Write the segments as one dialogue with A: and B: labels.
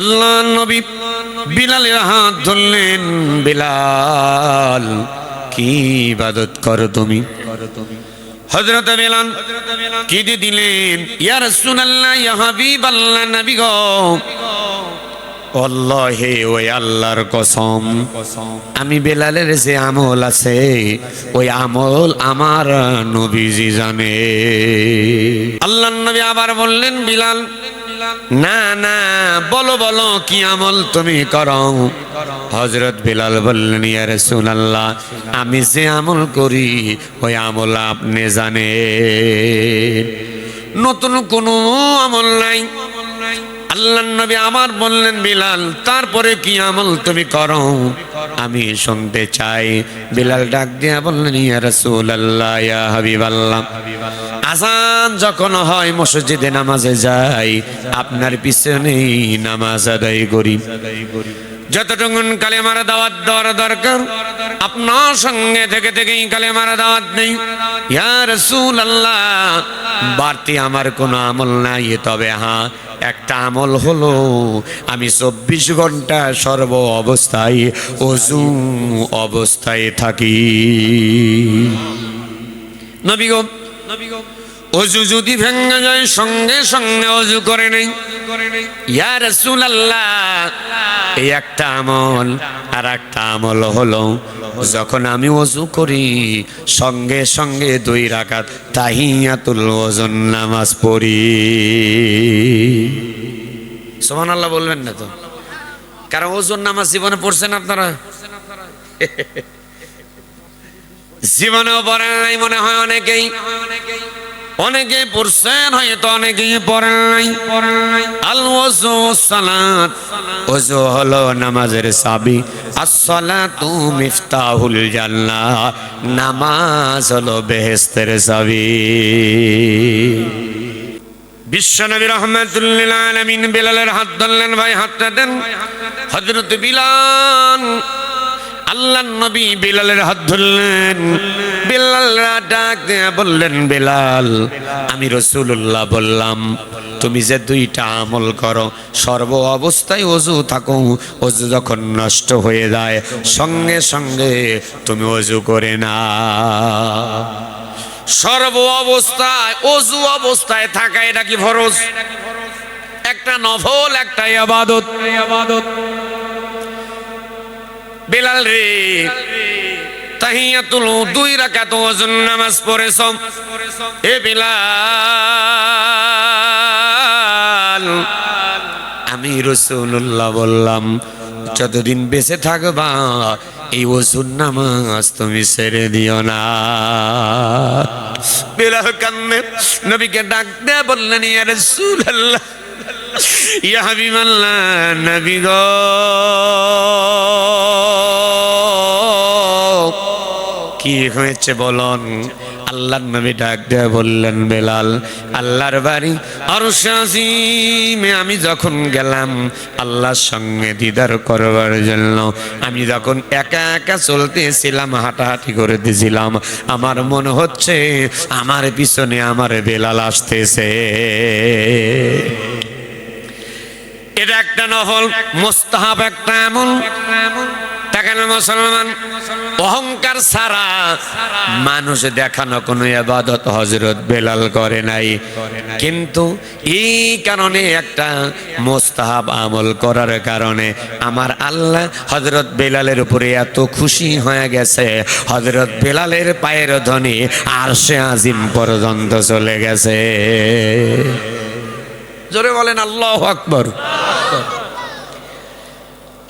A: আল্লাহ নবী বিলালের হাত ধরলেন, বিলাল, কি ইবাদত করো তুমি? হযরত বিলাল কি দিয়ে দিলেন, ইয়া রাসূলুল্লাহ, ইয়া হাবিবাল্লাহ নবী গো। অল্লাহে ওই আল্লাহর কসম, আমি বেলালের যে আমল আছে, ওই আমল আমার নবীজি জানে। আল্লাহ নবী আবার বললেন, বিলাল না না, বলো বলো, কি আমল তুমি করো? হজরত বিলাল বললেন, ইয়া রাসূলুল্লাহ, আমি যে আমল করি, ওই আমল আপনি জানেন। নতুন কোনো আমল নাই। আল্লাহ নবী আমার বললেন, বিলাল, তারপরে কি আমল তুমি করো? আমি শুনতে চাই। বিলাল ডাক দিয়া বললেন, ইয়া রাসূলুল্লাহ, ইয়া হাবিবাল্লাহ। আজান যখন হয়, মসজিদে নামাজে যাই, আপনার পিছনেই নামাজ আদায় করি। যতটুকুন কালেমার দাওয়াত দেওয়ার দরকার, আপনার সঙ্গে থেকে থেকেই কালেমার দাওয়াত নেই। ইয়া আল্লাহ বাড়তি আমার কোনো আমল নাই, তবে হ্যাঁ একটা আমল হলো, আমি চব্বিশ ঘণ্টা সর্ব অবস্থায়, অজু অবস্থায় থাকি। নবীগো নবীগো অজু যদি ভেঙে যায়, সঙ্গে সঙ্গে অজু করে নেই। ইয়া রাসূলুল্লাহ, এই একটা আমল আর একটা আমল হলো, যখন আমি অজু করি, সঙ্গে সঙ্গে দুই রাকাত তাহিয়াতুল ওজন নামাজ পড়ি। সুবহানাল্লাহ বলবেন না তো? কারণ ওজন নামাজ জীবনে পড়ছেন আপনারা? জীবনেও পড়েন নাই মনে হয় অনেকেই। অনেকে পড়ছেন, হয়তো অনেকেই পড়েন নাই। আল সালাত। নামাজের চাবি। নামাজ হলো বেহেশতের চাবি। বিশ্বনবী রহমাতুল্লিল আলামিন হাত ধরলেন, ভাই হাতটা দেন। হযরত বিলাল আল্লাহ নবী বিলালের হাত ধরলেন। বিলালরা ডাক দিয়ে বললেন, বিলাল, আমি রসুল্লাহ বললাম, তুমি যে দুইটা আমল করো, সর্ব অবস্থায় অজু থাকো অজু যখন নষ্ট হয়ে যায়, সঙ্গে সঙ্গে তুমি অজু করে না সর্ব অবস্থায়, অজু অবস্থায় থাকা, এটা কি ফরজ? একটা নফল, একটা আবাদত আবাদত বেলাল রে তাহিয়াতুল দুই রাকাত ওজন নামাজ পড়েছ এ বেলাল, আমি রসুল্লাহ বললাম, যতদিন বেঁচে থাকবা, এই ওজন নামাজ তুমি ছেড়ে দিও না। বেলাল কান্নে, নবীকে ডাক দে বললেন, ইয়া রাসূলুল্লাহ। ইয়া হাবিবাল্লাহ, নবী গো। কি হয়েছে বলন? আল্লাহর নবী ডাক দিয়ে বললেন বেলাল, আল্লাহর বাড়ি আর শাসিমে আমি যখন গেলাম আল্লাহর সঙ্গে দিদার করবার জন্য, আমি যখন একা একা চলতেছিলাম, হাঁটাহাঁটি করে দিয়েছিলাম আমার মনে হচ্ছে আমার পিছনে আমার বেলাল আসতেছে। এটা একটা নফল, মোস্তাহাব একটা দেখেন মুসলমান? অহংকার ছাড়া মানুষ দেখানো কোনো আবাদত হজরত বেলাল করে নাই। কিন্তু এই কারণে একটা মোস্তাহাব আমল করার কারণে আমার আল্লাহ হজরত বেলালের উপরে এত খুশি হয়ে গেছে। হজরত বেলালের পায়ের ধ্বনি আর সে আজিম পর্যন্ত চলে গেছে। জোরে বলেন, আল্লাহ আকবর।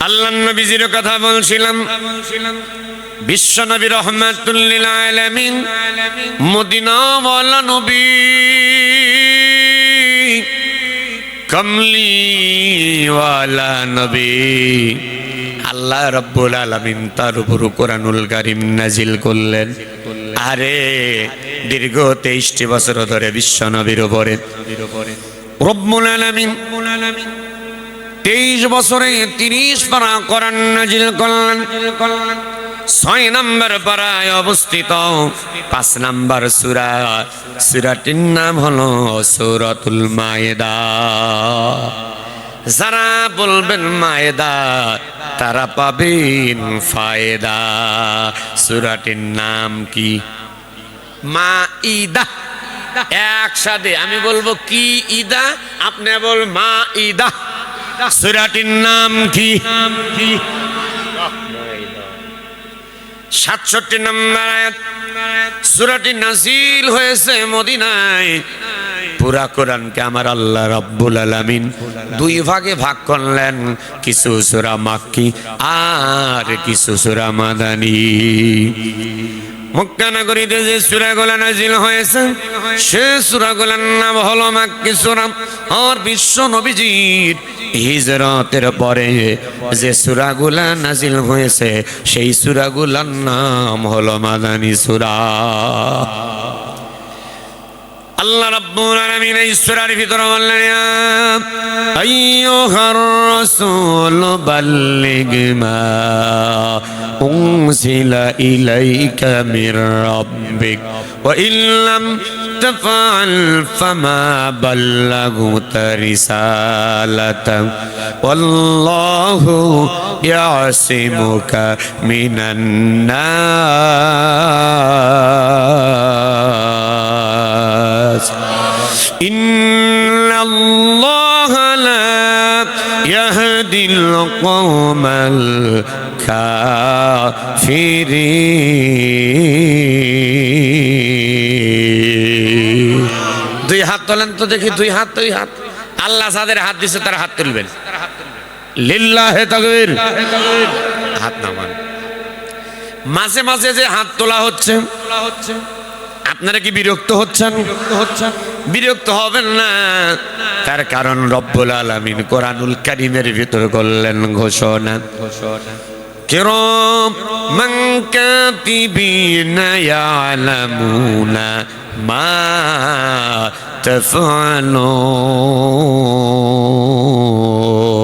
A: আল্লাহ নবীজির কথা বলছিলাম। নবী আল্লাহ রব্বুল আলামিন তার উপর কোরআনুল কারিম নাজিল করলেন। আরে, দীর্ঘ তেইশটি বছর ধরে বিশ্ব নবীর উপরে। রব্বুল আলামিন তেইশ বছরে তিরিশ পারা করান নাজিল করলেন। ছয় নম্বর পাড়ায় অবস্থিত। পাঁচ নম্বর সুরা। সুরাটির নাম হলো সুরাতুল মায়েদা। যারা বলবেন মায়েদা, তারা পাবেন ফায়দা। সুরাটির নাম কি? মা ইদা একসাথে। আমি বলব, কি ইদা? আপনি বল, মা ইদা। সুরাটির নাম কি? সাতষট্টি নম্বর সুরাটি নাজিল হয়েছে মদিনায়। পুরা কোরআনকে আমার আল্লাহ রব্বুল আলামিন দুই ভাগে ভাগ করলেন। কিছু সুরা মাক্কি আর কিছু সুরা মাদানী। মক্কা নগরীতে যে সুরাগুলা নাজিল হয়েছে, সে সুরাগুলার নাম হলো মাক্কি সুরা আর বিশ্ব নবীজির হিজরতের পরে যে সুরাগুলা নাজিল হয়েছে, সেই সুরাগুলার নাম হলো মাদানী সুরা আল্লাহ রাব্বুল আলামিন এই সূরার ভিতরে বললেন আইয়ুহার রাসূল, বাল্লিগ মা উনজিলা ইলাইকা মির রাব্বিক, ওয়া ইল্লাম তাফআল ফামা বাল্লাগুত রিসালাতা ওয়াল্লাহু ইয়াসিমুকা মিনান কাজ ইয়াহদিল কমল দুই হাত তোলেন তো দেখি দুই হাত দুই হাত। আল্লাহ সাদের হাত দিছে তার হাত তুলবেন। হাত নামান। মাঝে মাঝে যে হাত তোলা হচ্ছে তোলা হচ্ছে আপনারা কি বিরক্ত হচ্ছেন? হচ্ছেন? বিরক্ত হবেন না। তার কারণ রব্বুল আলামিন কোরআনুল কারীমের ভিতর করলেন ঘোষণা। ঘোষণা। কিরম কাতিবিনা ইয়ালামুনা মা তাফআলুন।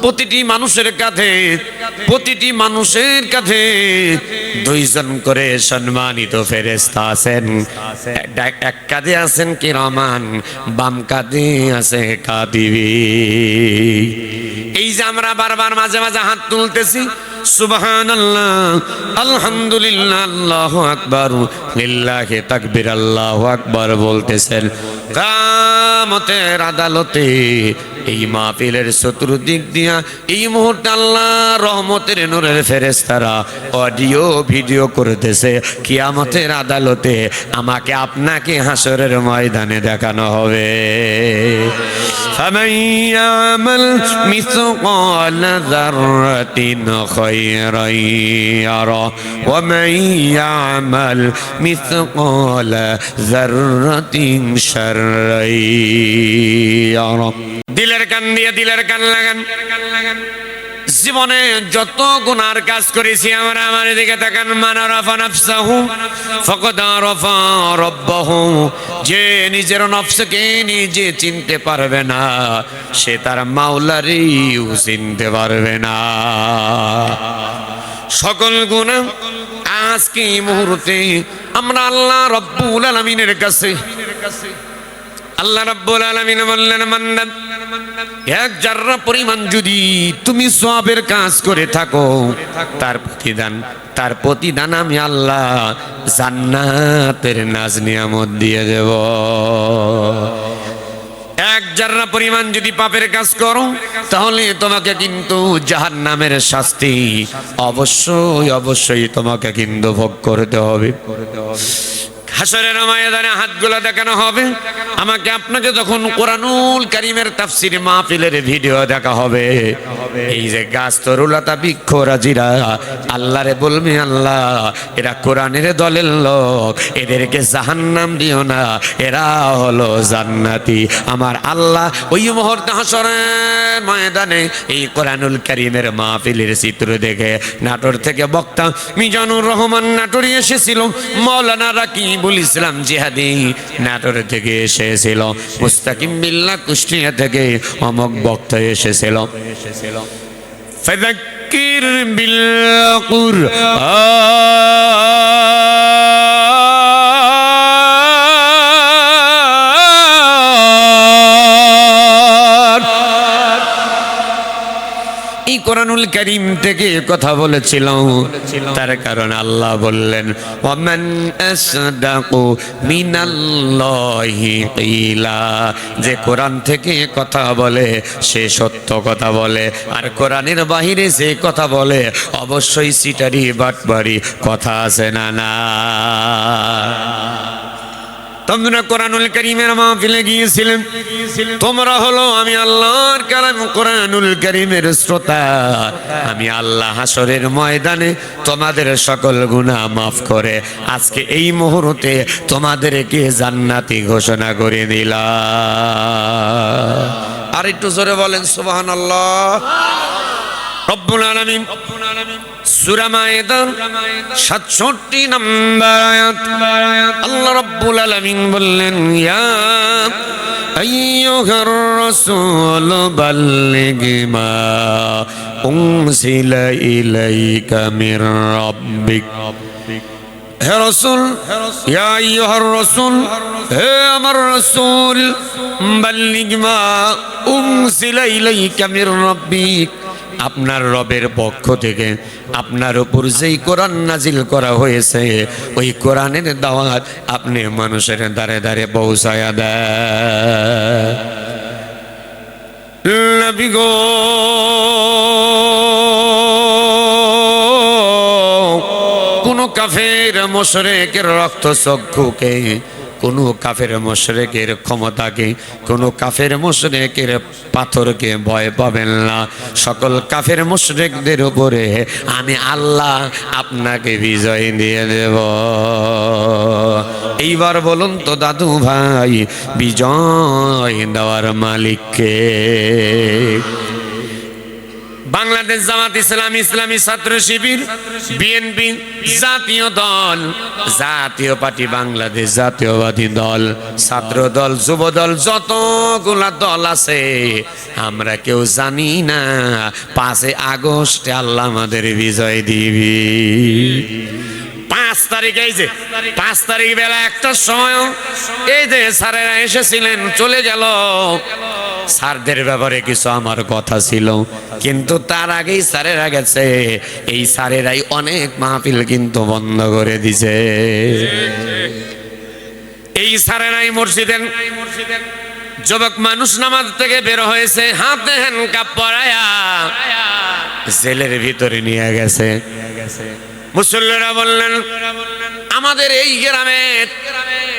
A: প্রতিটি মানুষের কাঁধে, প্রতিটি মানুষের কাঁধে। দুইজন করে সম্মানিত ফেরেস্তা আছেন। এক- কাঁধে আছেন কি রহমান বাম কাঁধে আছে কাদিবি। এই যে আমরা বারবার মাঝে মাঝে হাত তুলতেছি আল্লাহ আল্লাহ আকবর আকবর বলতেছেন আদালতে এই মাহফিলের চতুর্দিক দিয়া এই মুহূর্তে আল্লাহ রহমতের নূরের ফেরেস্তারা অডিও ভিডিও করতেছে কিয়ামতের আদালতে আমাকে আপনাকে হাসরের ময়দানে দেখানো হবে فمن يعمل مثقال ذرة خيرا يره ومن يعمل مثقال ذرة شرا يره দিলের কান দিয়ে দিলের কান লাগান। জীবনে যত গুনার কাজ করেছি, আমরা আমার দিকে তাকান, মানা রফা নফসাহু, ফকদ রফা রব্বাহু। যে নিজের নফসকে নিজে চিনতে পারবে না, সে তার মাওলারিও চিনতে পারবে না। সকল গুণা আজকে মুহূর্তে আমরা আল্লাহ রব্বুল আলমিনের কাছে আল্লাহ রাব্বুল আলামিন বললেন মান্নাত এক জাররা পরিমাণ যদি তুমি সবের কাজ করে থাকো, তার প্রতিদান তার প্রতিদান আমি আল্লাহ জান্নাতের নাজ নিয়ামত দিয়ে দেব। এক জাররা পরিমাণ যদি পাপের কাজ করো, তাহলে তোমাকে কিন্তু জাহান্নামের শাস্তি অবশ্যই অবশ্যই তোমাকে কিন্তু ভোগ করতে হবে। হাসরের ময়দানে হাতগুলো দেখানো হবে। আমাকে আপনাকে যখন কোরআনুল কারিমের তাফসির মাহফিলের ভিডিও দেখা হবে। এই যে গাছ তরুলতা বৃক্ষ রাজিরা, আল্লাহরে বলবি আল্লাহ, এরা কোরআনের দলের লোক, এদেরকে জাহান্নাম দিও না, এরা হলো জান্নাতি। আমার আল্লাহ ওই মুহূর্তে হাসরের ময়দানে এই কোরআনুল কারিমের মাহফিলের চিত্র দেখে, নাটোর থেকে বক্তা মিজানুর রহমান নাটোরে এসেছিল মৌলানা রাকিবুল ইসলাম জিহাদি নাটোর থেকে এসেছিল মুস্তাকিম বিল্লা কুষ্টিয়া থেকে অমক বক্তা এসেছিল এসেছিল فذكر بالقرآن কোরআনুল করিম থেকে কথা বলেছিল তার কারণ আল্লাহ বললেন, ওমান আসদাকু মিনাল্লাহি কিলা। যে কোরআন থেকে কথা বলে, সে সত্য কথা বলে। আর কোরআনের বাহিরে যে কথা বলে, অবশ্যই সিটারি বাটবাড়ি কথা আছে না না? তোমরা কোরআনুল করিমের মাহফিলে গিয়েছিলেন। তোমরা হলো আমি আল্লাহর কালাম কোরআনুল করিমের শ্রোতা। আমি আল্লাহ হাসরের ময়দানে তোমাদের সকল গুনাহ মাফ করে আজকে এই মুহূর্তে তোমাদেরকে জান্নাতি ঘোষণা করে দিলাম। আর একটু জোরে বলেন সুবহানাল্লাহ। রব্বুল আলামিন। সূরা মায়েদা 67 নম্বর আয়াত। আল্লাহ রব্বুল আলামিন বললেন, ইয়া আইয়ুহার রাসূল, বাল্লিগ মা উনজিলা ইলাইকা মির রাব্বিক। হে রসুল, ইয়া রাসূল, হে আমার রাসূল, বাল্লিগ মা উনজিলা ইলাইকা মির রাব্বিক। আপনার রবের পক্ষ থেকে আপনার উপর যেই কোরআন নাজিল করা হয়েছে, ওই কোরআনের দাওয়াত আপনি মানুষের দ্বারে দ্বারে পৌঁছায়া দেয় গো, কোন কাফের, মোশরেকের রক্ত চক্ষুকে কোন কাফের মোশরেকের ক্ষমতাকে, কোন কাফের মোশরেকের পাথরকে ভয় পাবেন না। সকল কাফের মোশরেকদের উপরে আমি আল্লাহ আপনাকে বিজয় দিয়ে দেব। এইবার বলুন তো, দাদু ভাই, বিজয় দেওয়ার মালিককে। বাংলাদেশ জামাত ইসলাম, ইসলামী ছাত্র শিবির, বিএনপি জাতীয় দল, জাতীয় পার্টি বাংলাদেশ জাতীয়বাদী দল, ছাত্র দল, যুব দল, যতগুলা দল আছে, আমরা কেউ জানি না। পাঁচে আগস্টে আল্লাহ আমাদের বিজয় দিবি। পাঁচ তারিখ, এই যে, পাঁচ তারিখ বেলা একটা সময়, এই যে স্যারেরা এসেছিলেন, চলে গেল। স্যারদের ব্যাপারে কিছু আমার কথা ছিল। কিন্তু তার আগেই স্যারেরা গেছে। এই স্যারেরাই অনেক মাহফিল কিন্তু বন্ধ করে দিছে। এই স্যারেরাই মসজিদের যুবক মানুষ নামাজ থেকে বের হয়েছে। হাতে হ্যান্ড কাপ পরায়া। জেলের ভিতরে নিয়ে গেছে। মুসল্লিরা বললেন, আমাদের এই গ্রামে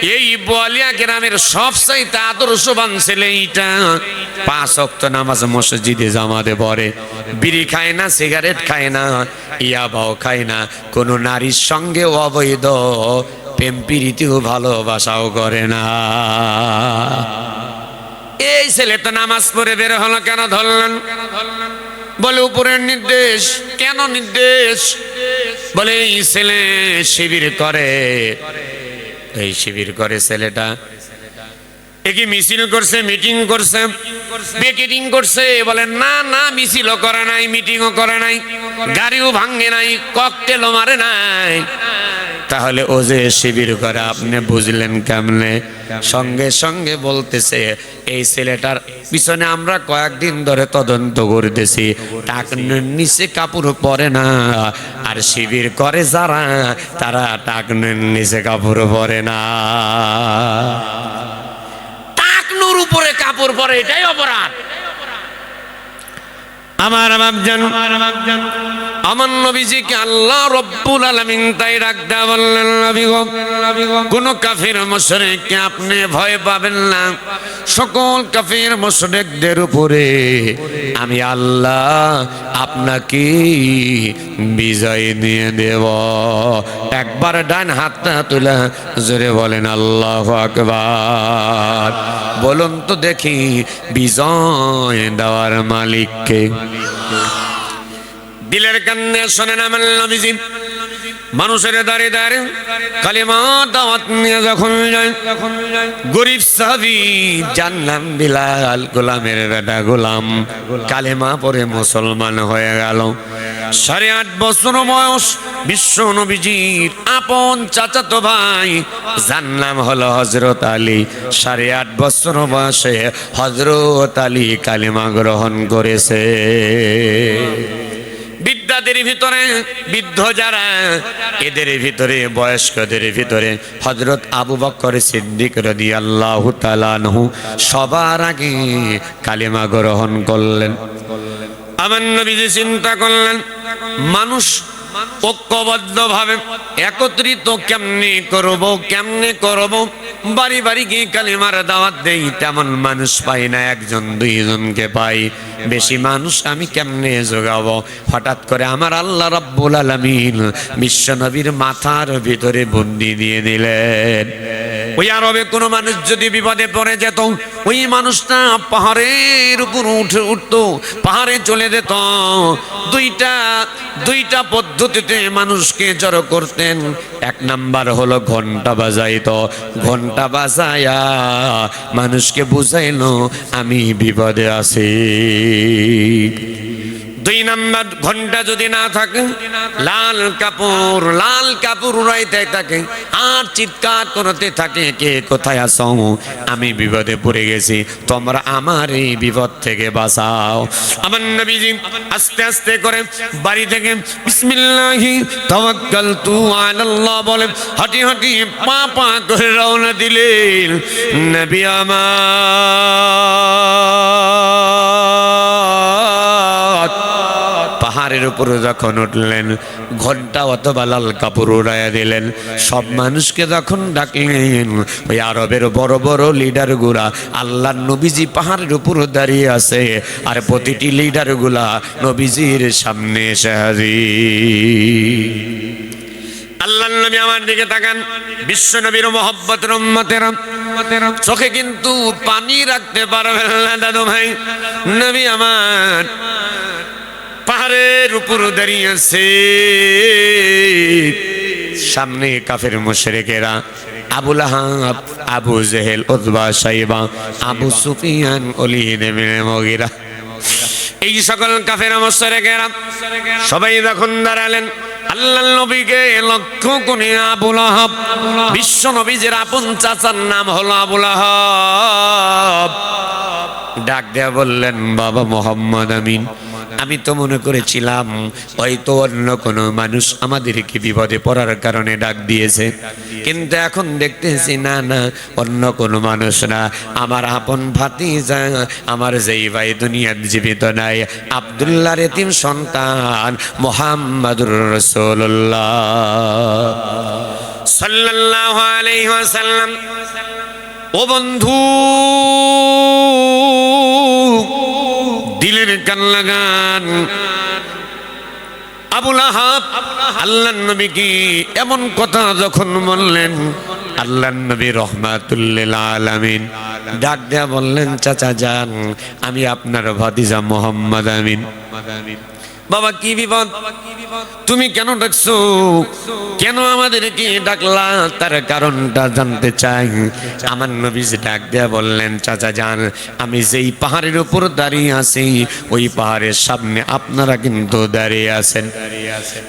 A: এই বলিয়া গ্রামের সবচাইতে আদর্শবান ছেলে এইটা। পাঁচ অক্ত নামাজ মসজিদে জামাতে পড়ে। বিড়ি খায় না, সিগারেট খায় না ইয়াবাও খায় না। কোনো নারীর সঙ্গে অবৈধ প্রেম প্রীতিও ভালোবাসাও করে না। এই ছেলে তো নামাজ পড়ে বের হলো কেন ধরলেন? বলে, উপরের নির্দেশ। কেন নির্দেশ? বলে, এই ছেলে শিবির করে এই শিবির করে ছেলেটা। মিছিল করছে, মিটিং করছে করছে? না না করে নাই, মিটিংও করে নাই, গাড়িও ভাঙ্গে নাই ককটেলও মারে নাই। তাহলে ও যে শিবির করে, আপনি বুঝলেন কেমনে? সঙ্গে সঙ্গে বলতেছে, এই ছেলেটার পিছনে আমরা কয়েকদিন ধরে তদন্ত করতেছি। টাকনের নিচে কাপড় পরে না, আর শিবির করে যারা, তারা টাকনের নিচে কাপড় পরে না। টাকনুর উপরে কাপড় পরে, এটাই অপরাধ। আমার বাপজান, আমার নবীজিকে আল্লাহ রব্বুল আলামিন তাই রাখতে বললেন কোন কাফির মুশরিককে আপনি ভয় পাবেন না। সকল কাফির মুশরিকদের উপরে আমি আল্লাহ আপনাকে বিজয় দিয়ে দেব। একবার ডান হাতটা তুলে জোরে বলেন, আল্লাহ আকবার। বলুন তো দেখি বিজয় দেওয়ার মালিককে। দিলের কান্নে শোনেন আমার নবীজি। মানুষের দাঁড়িয়ে দাঁড়িয়ে কালিমা দাওয়াত নিয়ে যখন যায়, গরিব সাহাবি, জানলাম বিলাল গোলামের বেটা গোলাম, কালেমা পরে মুসলমান হয়ে গেল। সাড়ে আট বছর বয়স, বিশ্ব নবীজির আপন চাচাতো ভাই যার নাম হলো হজরত আলী। সাড়ে আট বছর বয়সে হজরত আলী কালিমা গ্রহণ করেছে। বিদ্যাদের ভিতরে, বৃদ্ধ যারা, এদের ভিতরে, বয়স্কদের ভিতরে হজরত আবু বক্কর সিদ্দিক রদি আল্লাহ তালানহু সবার আগে কালিমা গ্রহণ করলেন। চিন্তা করলেন, মানুষ একত্রিত কেমনে করব কেমনে করব? বাড়ি বাড়ি গিয়ে কালিমার দাওয়াত দেই, তেমন মানুষ পাই না, একজন দুইজনকে পাই। বেশি মানুষ আমি কেমনে যোগাবো হঠাৎ করে আমার আল্লাহ রব্বুল আলামিন বিশ্বনবীর মাথার ভিতরে বন্দি দিয়ে দিলেন। ওই আরবে কোনো মানুষ যদি বিপদে পড়ে যেত, ওই মানুষটা পাহাড়ের উপর উঠে উঠতো, পাহাড়ে চলে যেত। দুইটা দুইটা পদ্ধতিতে মানুষকে জড়ো করতেন। এক নাম্বার হলো ঘণ্টা বাজাইত। ঘণ্টা বাজায়া মানুষকে বুঝাইলো, আমি বিপদে আছি। দুই নাম্বার ঘণ্টা যদি না থাকে, লাল কাপড় লাল কাপড় উড়াইতে থাকে, আর চিৎকার করতে থাকে, কে কোথায় আসো আমি বিপদে পড়ে গেছি, তোমরা আমার এই বিপদ থেকে বাঁচাও। আমার নবীজি আস্তে আস্তে করে বাড়ি থেকে বলে, হাঁটি হাঁটি পা পা করে রওনা দিলেন, নবী আমার। পাহাড়ের উপরে যখন উঠলেন, ঘণ্টা অথবা লাল কাপড় উড়াইয়া দিলেন। সব মানুষকে যখন ডাকলেন, ওই আরবের বড় বড় লিডারগুলা আল্লাহ নবীজি পাহাড়ের উপর দাঁড়িয়ে আছে, আর প্রতিটি লিডারগুলা নবীজির সামনে এসে হাজির। আল্লাহ নবী আমার দিকে তাকান, বিশ্ব নবীর মোহব্বত রম্মতের চোখে কিন্তু পানি রাখতে পারবেন না দাদু ভাই। নবী আমার পাহাড়ের উপর দাঁড়িয়ে আছে সামনে কাফের মুশরিকেরা আবুল আহাব আবু জেহেল, উতবা সাইবা, আবু সুফিয়ান অলিদ ইবনে মুগিরা। এই সকল কাফের মুশরিকেরা সবাই যখন দাঁড়ালেন আল্লাহ নবীকে লক্ষ্য করে আবুল আহাব বিশ্ব নবীজের আপন চাচার নাম হলো আবুল আহাব ডাক দেয়া বললেন, বাবা মোহাম্মদ আমিন। আমি তো মনে করেছিলাম, হয়তো অন্য কোনো মানুষ আমাদেরকে বিপদে পড়ার কারণে ডাক দিয়েছে। কিন্তু এখন দেখতেছি, না না, অন্য কোনো মানুষ না। আমার আপন ভাতিজা, আমার যেই ভাই দুনিয়ার জীবিত নাই। আবদুল্লাহ রেতিম সন্তান মোহাম্মদুর রসুল্লাহ সাল্লাল্লাহু আলাইহি ওয়াসাল্লাম। ও বন্ধু দিলের কান লাগান। আবুল আহাব আল্লাহ নবী কি এমন কথা যখন বললেন? আল্লাহ নবী রহমাতুল্লিল আলামিন ডাক দেয়া বললেন, চাচা যান, আমি আপনার ভাতিজা মোহাম্মদ আমিন। বাবা, কি বিপদ? তুমি কেন ডাকছো? কেন আমাদেরকে ডাকলা? তার কারণটা জানতে চাই। আমার নবীজ ডাক দেয়া বললেন, চাচা যান, আমি যেই পাহাড়ের উপর দাঁড়িয়ে আছি, ওই পাহাড়ের সামনে আপনারা কিন্তু দাঁড়িয়ে আছেন।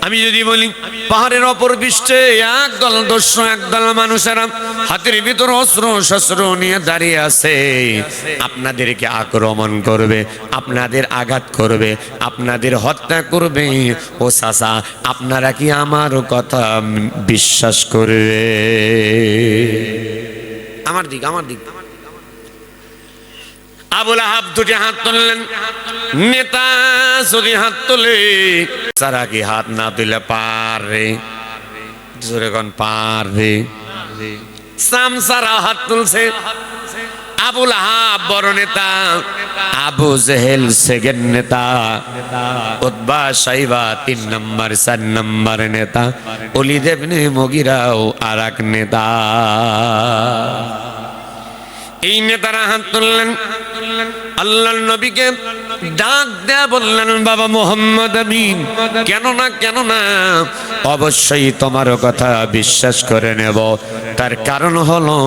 A: আমি যদি বলি, পাহাড়ের অপর পৃষ্ঠে একদল দস্যু একদল মানুষেরা হাতের ভিতর অস্ত্র, শস্ত্র নিয়ে দাঁড়িয়ে আছে। আপনাদেরকে আক্রমণ করবে, আপনাদের আঘাত করবে, আপনাদের হত্যা করবে? ও চাচা, আপনারা কি আমার কথা বিশ্বাস করবে? আমার দিক আমার দিক। আবুল আহাব দুটি হাত তুললেন। নেতা যদি হাত তোলে সারা কি হাত না তুলে পারে জোরে কোন, পারবে। সামসারা হাত তুলছে। আবুল আহাব বড় নেতা, আবু জেহেল সেকেন্ড নেতা উদ্বা সাইবা তিন নম্বর, চার নম্বর নেতা অলি নে মগিরাও আর এক নেতা। এই নেতারা হাত তুললেন আল্লাহ নবীকে ডাক দেয়া বললেন, বাবা মোহাম্মদ আমিন কেন না কেন না অবশ্যই তোমার কথা বিশ্বাস করে নেব। তার কারণ হলো,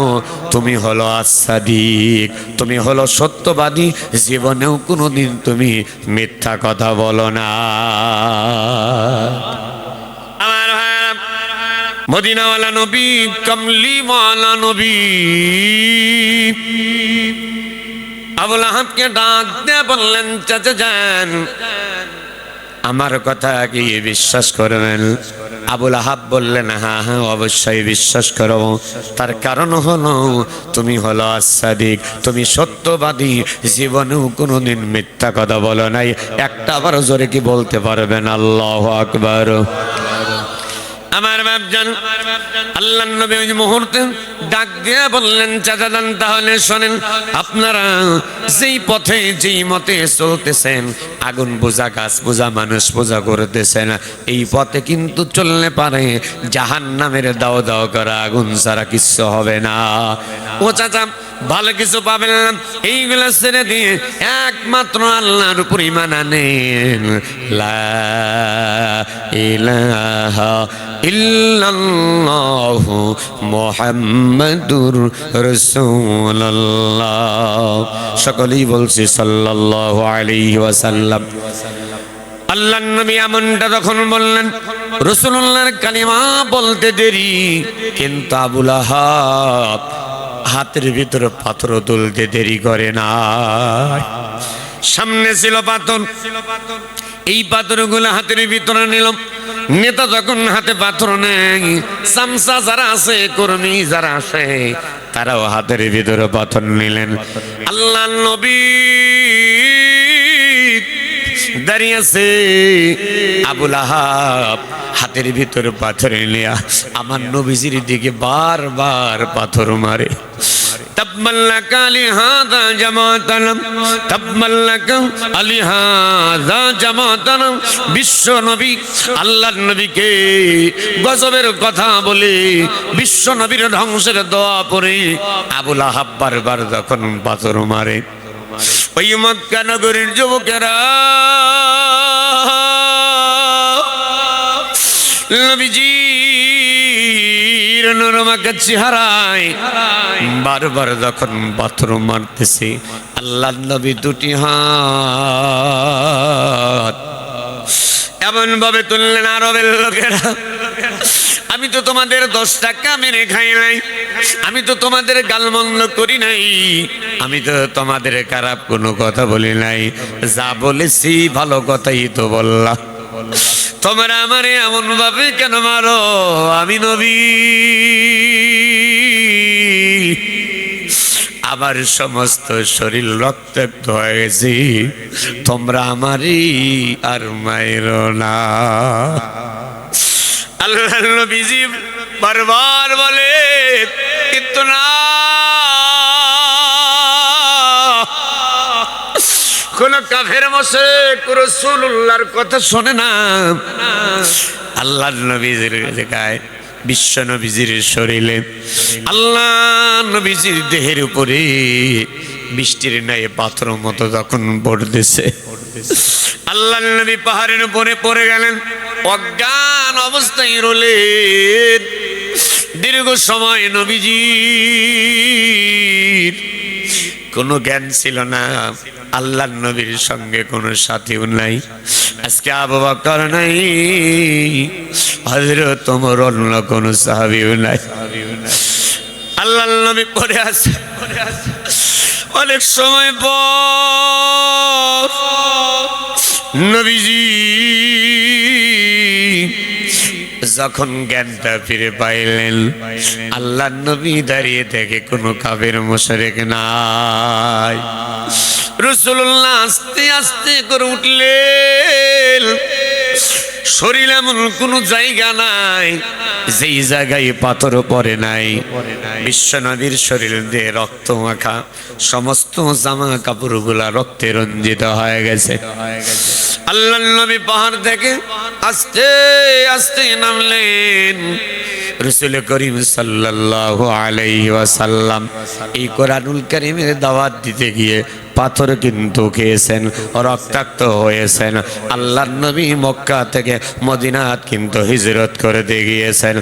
A: তুমি হলো আসাদিক, তুমি হলো সত্যবাদী, জীবনেও কোনোদিন তুমি মিথ্যা কথা বলো না। মদিনাওয়ালা নবী, কমলিওয়ালা নবী, আবুল আহাবকে ডাক দিয়ে বললেন, চাচা যান। আমার কথা কি বিশ্বাস করবেন? আবুল আহাব বললেন হ্যাঁ হ্যাঁ অবশ্যই বিশ্বাস করো তার কারণ হলো, তুমি হলো আশ্বাদিক তুমি সত্যবাদী। জীবনেও কোনোদিন মিথ্যা কথা বলো নাই। একটা আবার জোরে কি বলতে পারবেন? আল্লাহ আকবার। আমার আল্লাহ নবী ওই মুহূর্তে ডাক দিয়ে বললেন, চাচা যান তাহলে শোনেন, আপনারা যেই পথে, যেই মতে চলতেছেন, আগুন বোঝা, গাছ বোঝা, মানুষ বোঝা করতেছেন এই পথে কিন্তু চললে পারে জাহান নামের দাও দাও করা আগুন ছাড়া কিচ্ছু হবে না। ও চাচা, ভালো কিছু পাবেন না, এইগুলা ছেড়ে দিয়ে একমাত্র আল্লাহর উপর ইমান আনেন। লা ইলাহা ইল্লাল্লাহ মুহাম্মাদুর রাসূলুল্লাহ। সকলেই বলছি সাল্লাল্লাহু আলাইহি ওয়াসাল্লাম। আল্লাহ নবী এমনটা তখন বললেন রসুল্লাহর কালিমা বলতে দেরি, কিন্তু আবুল আহাব হাতের ভিতরে পাথর তুলতে দেরি করে না। সামনে ছিল পাথর, এই পাথরগুলো হাতের ভিতরে নিলাম। নেতা যখন হাতে পাথর নেই সামসা যারা আছে, কর্মী যারা আছে, তারাও হাতের ভিতরে পাথর নিলেন। আল্লাহ নবী দাঁড়িয়ে আছে। আবুল আহাব হাতের ভিতরে পাথর নিয়া, আমার নবীজির দিকে বারবার পাথর মারে। গজবের কথা বলে বিশ্ব নবীর ধ্বংসের দোয়া পড়ে আবুল আহাব বারবার যখন পাথর মারে। ওই মক্কা নগরীর যুবকেরা নবীজির নরমাকে চেহারায় বারবার যখন বাথরুম মারতেছে আল্লাহ নবী দুটি হাত এমন ভাবে তুললেন আরবের লোকেরা। আমি তো তোমাদের দশ টাকা মেরে খাই নাই, আমি তো তোমাদের গালমন্দ করি নাই, আমি তো তোমাদের খারাপ কোনো কথা বলি নাই, যা বলেছি ভালো কথাই তো বললাম। তোমরা আমারে এমন ভাবে কেন মারো? আমি নবী। আমার সমস্ত শরীর রক্তাক্ত হয়ে গেছি। তোমরা আমারই আর মায়ের না। আল্লাহ নবীজি বারবার বলে কিন্তু না কোন কাফের মশে রসুল্লাহর কথা শোনে না। আল্লাহ নবীজির জায়গায়, বিশ্ব নবীজির শরীরে আল্লাহ নবীজির দেহের উপরে বৃষ্টির নাই পাথর মতো যখন পড়তেছে। আল্লাহ নবী পাহাড়ের উপরে পড়ে গেলেন, অজ্ঞান অবস্থায় রলেন দীর্ঘ সময় নবীজির কোনো জ্ঞান ছিল না। আল্লাহ নবীর সঙ্গে কোনো সাথীও নাই। আজকে আবু বকর নাই হজরত তোমার অন্য কোনো সাহাবিও নাই। আল্লাহ নবী পরে আছে। অনেক সময় পর নবীজি যখন জ্ঞানটা ফিরে পাইলেন, আল্লাহ নবী দাঁড়িয়ে থেকে কোনো কাবের মোশারেক নাই। রসুল্লাহ আস্তে আস্তে করে উঠলেন। শরীর এমন কোনো জায়গা নাই, যেই জায়গায় পাথর পরে নাই। বিশ্ব নবীর শরীর দিয়ে রক্ত মাখা, সমস্ত জামা কাপড়গুলা রক্তে রঞ্জিত হয়ে গেছে। আল্লাহ নবী পাহাড় থেকে আস্তে আস্তে নামলেন। রসুল করিম সাল্লাল্লাহু আলাই ওয়াসাল্লাম এই কোরআনুল করিমের দাওয়াত দিতে গিয়ে পাথর কিন্তু খেয়েছেন, রক্তাক্ত হয়েছেন। আল্লাহ নবী মক্কা থেকে মদিনাত কিন্তু হিজরত করে দিয়ে গিয়েছেন।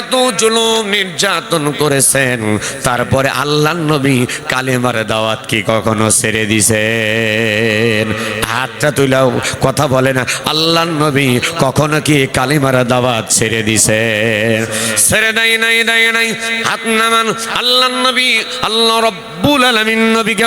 A: এত জুলুম নির্যাতন করেছেন। তারপরে আল্লাহ নবী কালেমার দাওয়াত কি কখনো ছেড়ে দিছেন? হাতটা তুলাও, কথা বলে না। আল্লাহ নবী কখনো কি কালিমার দাওয়াত ছেড়ে দিছে ছেড়ে নাই নাই নাই নাই, হাত নামান। আল্লাহ নবী, আল্লাহ রব্বুল আলামিন নবীকে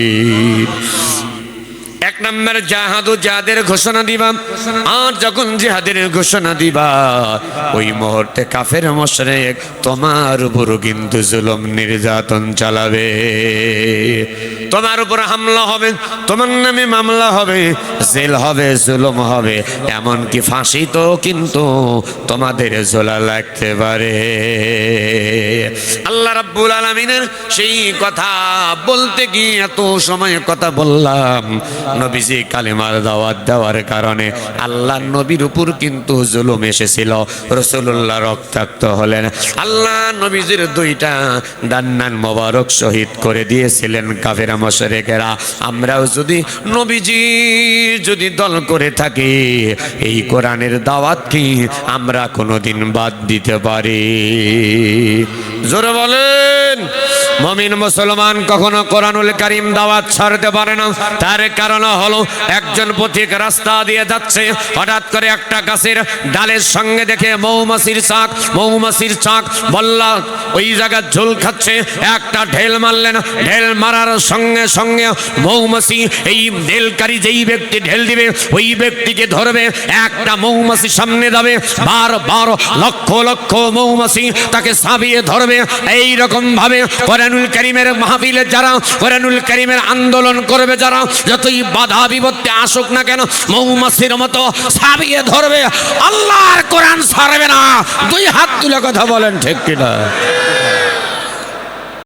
A: এক নম্বর জাহাদু জাহাদের ঘোষণা দিবা, আর যখন জিহাদের ঘোষণা দিবা, ওই মুহূর্তে কাফের মশরেক তোমার উপরও কিন্তু জুলুম নির্যাতন চালাবে। তোমার উপর হামলা হবে, তোমার নামে মামলা হবে, জেল হবে, জুলুম হবে, এমনকি ফাঁসি তো কিন্তু তোমাদের জোলা লাগতে পারে। আল্লাহ রাব্বুল আলামিনের সেই কথা বলতে গিয়ে এত সময় কথা বললাম নবীজি কালিমার দাওয়াত দেওয়ার কারণে আল্লাহ নবীর উপর কিন্তু জুলুম এসেছিল রসুল্লাহ রক্তাক্ত হলেন। আল্লাহ নবীজির দুইটা দান্নান মোবারক শহীদ করে দিয়েছিলেন কাফেরা মশরেকেরা। আমরাও যদি নবীজি যদি দল করে থাকি, এই কোরআনের দাওয়াত কি আমরা কোনোদিন বাদ দিতে পারি? জোরে বলেন। মমিন মুসলমান কখনো কোরআনুল করিম দাওয়াত ছাড়তে পারে না। তার কারণ হলো একজন পথিক রাস্তা দিয়ে যাচ্ছে, হঠাৎ করে একটা গাছের ডালের সঙ্গে দেখে মৌমাছির চাক মৌমাছির চাক বললা, ওই জায়গায় ঝোল খাচ্ছে, একটা ঢেল মারলেন। ঢেল মারার সঙ্গে সঙ্গে মৌমাছি এই ঢেলকারী যেই ব্যক্তি ঢেল দিবে, ওই ব্যক্তিকে ধরবে, একটা মৌমাছি সামনে যাবে বার বার লক্ষ লক্ষ মৌমাছি তাকে সাবিয়ে ধরবে। এই রকম ভাবে কোরআনুল করিমের মাহফিলে যারা, কোরআনুল করিমের আন্দোলন করবে যারা, যতই বাধা বিপত্তি আসুক না কেন, মৌমাছির মতো সাবিয়ে ধরবে। আল্লাহর কোরআন ছাড়বে না। দুই হাত তুলে কথা বলেন ঠিক কিনা?